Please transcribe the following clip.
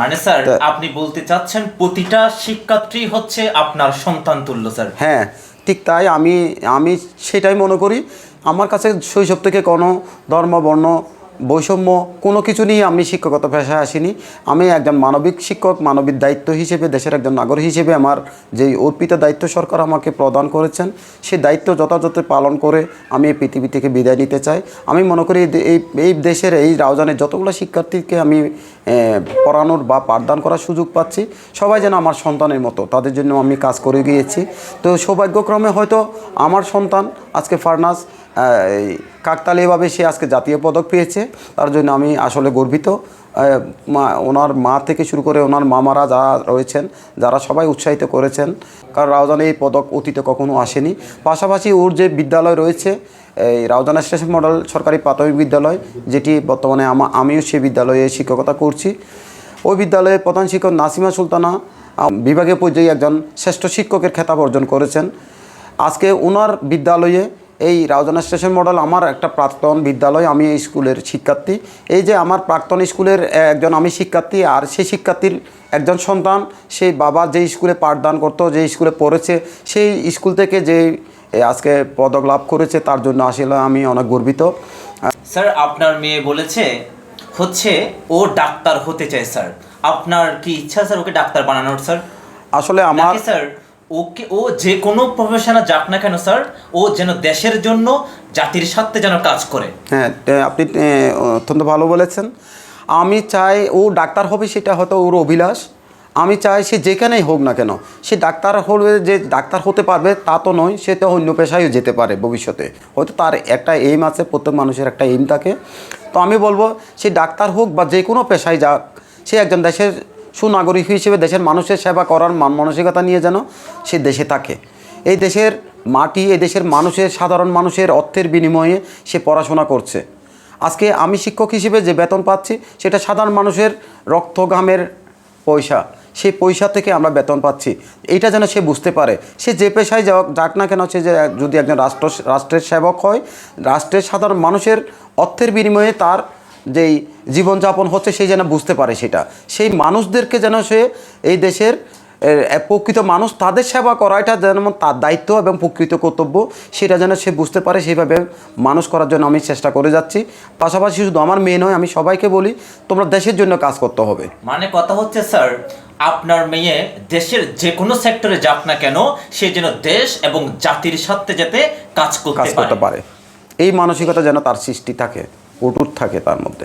মানে স্যার আপনি বলতে চাচ্ছেন প্রতিটা শিক্ষার্থী হচ্ছে আপনার সন্তান তুল্য স্যার। হ্যাঁ ঠিক তাই আমি আমি সেটাই মনে করি। আমার কাছে শৈশব থেকে কোনো ধর্ম বর্ণ বৈষম্য কোনো কিছু নিয়ে আমি শিক্ষকতা পেশায় আসিনি। আমি একজন মানবিক শিক্ষক, মানবিক দায়িত্ব হিসেবে, দেশের একজন নাগরিক হিসেবে আমার যেই অর্পিত দায়িত্ব সরকার আমাকে প্রদান করেছেন, সেই দায়িত্ব যথাযথ পালন করে আমি এই পৃথিবী থেকে বিদায় নিতে চাই। আমি মনে করি এই এই দেশের, এই রাউজানের যতগুলো শিক্ষার্থীকে আমি পড়ানোর বা পাঠদান করার সুযোগ পাচ্ছি, সবাই যেন আমার সন্তানের মতো, তাদের জন্য আমি কাজ করে গিয়েছি। তো সৌভাগ্যক্রমে হয়তো আমার সন্তান, আজকে ফার্নাস কাকতালীয়ভাবে সে আজকে জাতীয় পদক পেয়েছে। তার জন্য আমি আসলে গর্বিত। মা, ওনার মা থেকে শুরু করে ওনার মামারা যারা রয়েছেন, যারা সবাই উৎসাহিত করেছেন, কারণ রাউজানে এই পদক অতীতে কখনো আসেনি। পাশাপাশি ওর যে বিদ্যালয় রয়েছে, এই রাউজানা স্টেশন মডেল সরকারি প্রাথমিক বিদ্যালয়, যেটি বর্তমানে আমা, আমিও সেই বিদ্যালয়ে শিক্ষকতা করছি। ওই বিদ্যালয়ের প্রধান শিক্ষক নাসিমা সুলতানা বিভাগীয় পর্যায়ে একজন শ্রেষ্ঠ শিক্ষকের খেতাব অর্জন করেছেন। আজকে ওনার বিদ্যালয়ে এই রাউজানা স্টেশন মডেল আমার একটা প্রাক্তন বিদ্যালয় আমি এই স্কুলের শিক্ষার্থী। এই যে আমার প্রাক্তন স্কুলের একজন আমি শিক্ষার্থী আর সেই শিক্ষার্থীর একজন সন্তান সেই বাবা যে স্কুলে পাঠদান করতো যে স্কুলে পড়েছে সেই স্কুল থেকে যে আজকে পদক লাভ করেছে তার জন্য আসলে আমি অনেক গর্বিত। স্যার আপনার মেয়ে বলেছে হচ্ছে ও ডাক্তার হতে চায় স্যার। আপনার কি ইচ্ছা স্যার ওকে ডাক্তার বানানোর স্যার? আসলে আমার স্যার ওকে, ও যে কোনো প্রফেশনে যাক না কেন স্যার ও যেন দেশের জন্য জাতির স্বার্থে যেন কাজ করে। হ্যাঁ আপনি অত্যন্ত ভালো বলেছেন। আমি চাই ও ডাক্তার হবে, সেটা হয়তো ওর অভিলাষ। আমি চাই সে যেখানেই হোক না কেন, সে ডাক্তার হলে যে ডাক্তার হতে পারবে, তা তো নয়, সে তো অন্য পেশায়ও যেতে পারে ভবিষ্যতে। হয়তো তার একটা এইম আছে, প্রত্যেক মানুষের একটা এইম থাকে। তো আমি বলব, সে ডাক্তার হোক বা যে কোনো পেশায় যাক, সে একজন দেশের সুনাগরিক হিসেবে দেশের মানুষের সেবা করার মান মানসিকতা নিয়ে যেন সে দেশে থাকে। এই দেশের মাটি, এই দেশের মানুষের, সাধারণ মানুষের অর্থের বিনিময়ে সে পড়াশোনা করছে। আজকে আমি শিক্ষক হিসেবে যে বেতন পাচ্ছি, সেটা সাধারণ মানুষের রক্ত ঘামের পয়সা। সেই পয়সা থেকে আমরা বেতন পাচ্ছি। এটা যেন সে বুঝতে পারে। সে যে পেশায় যাক যাক না কেন সে যে যদি একজন রাষ্ট্র, রাষ্ট্রের সেবক হয়, রাষ্ট্রের সাধারণ মানুষের অর্থের বিনিময়ে তার যেই জীবনযাপন হচ্ছে সেই যেন বুঝতে পারে সেটা। সেই মানুষদেরকে যেন সে এই দেশের প্রকৃত মানুষ তাদের সেবা করা এটা যেন তার দায়িত্ব এবং প্রকৃত কর্তব্য সেটা যেন সে বুঝতে পারে সেইভাবে মানুষ করার জন্য আমি চেষ্টা করে যাচ্ছি। পাশাপাশি শুধু আমার মেয়ে নয় আমি সবাইকে বলি তোমরা দেশের জন্য কাজ করতে হবে। মানে কথা হচ্ছে স্যার আপনার মেয়ে দেশের যে কোনো সেক্টরে যাক না কেন সে যেন দেশ এবং জাতির স্বার্থে যাতে কাজ করতে পারে। এই মানসিকতা যেন তার সৃষ্টি থাকে। অটুট থাকে তার মধ্যে।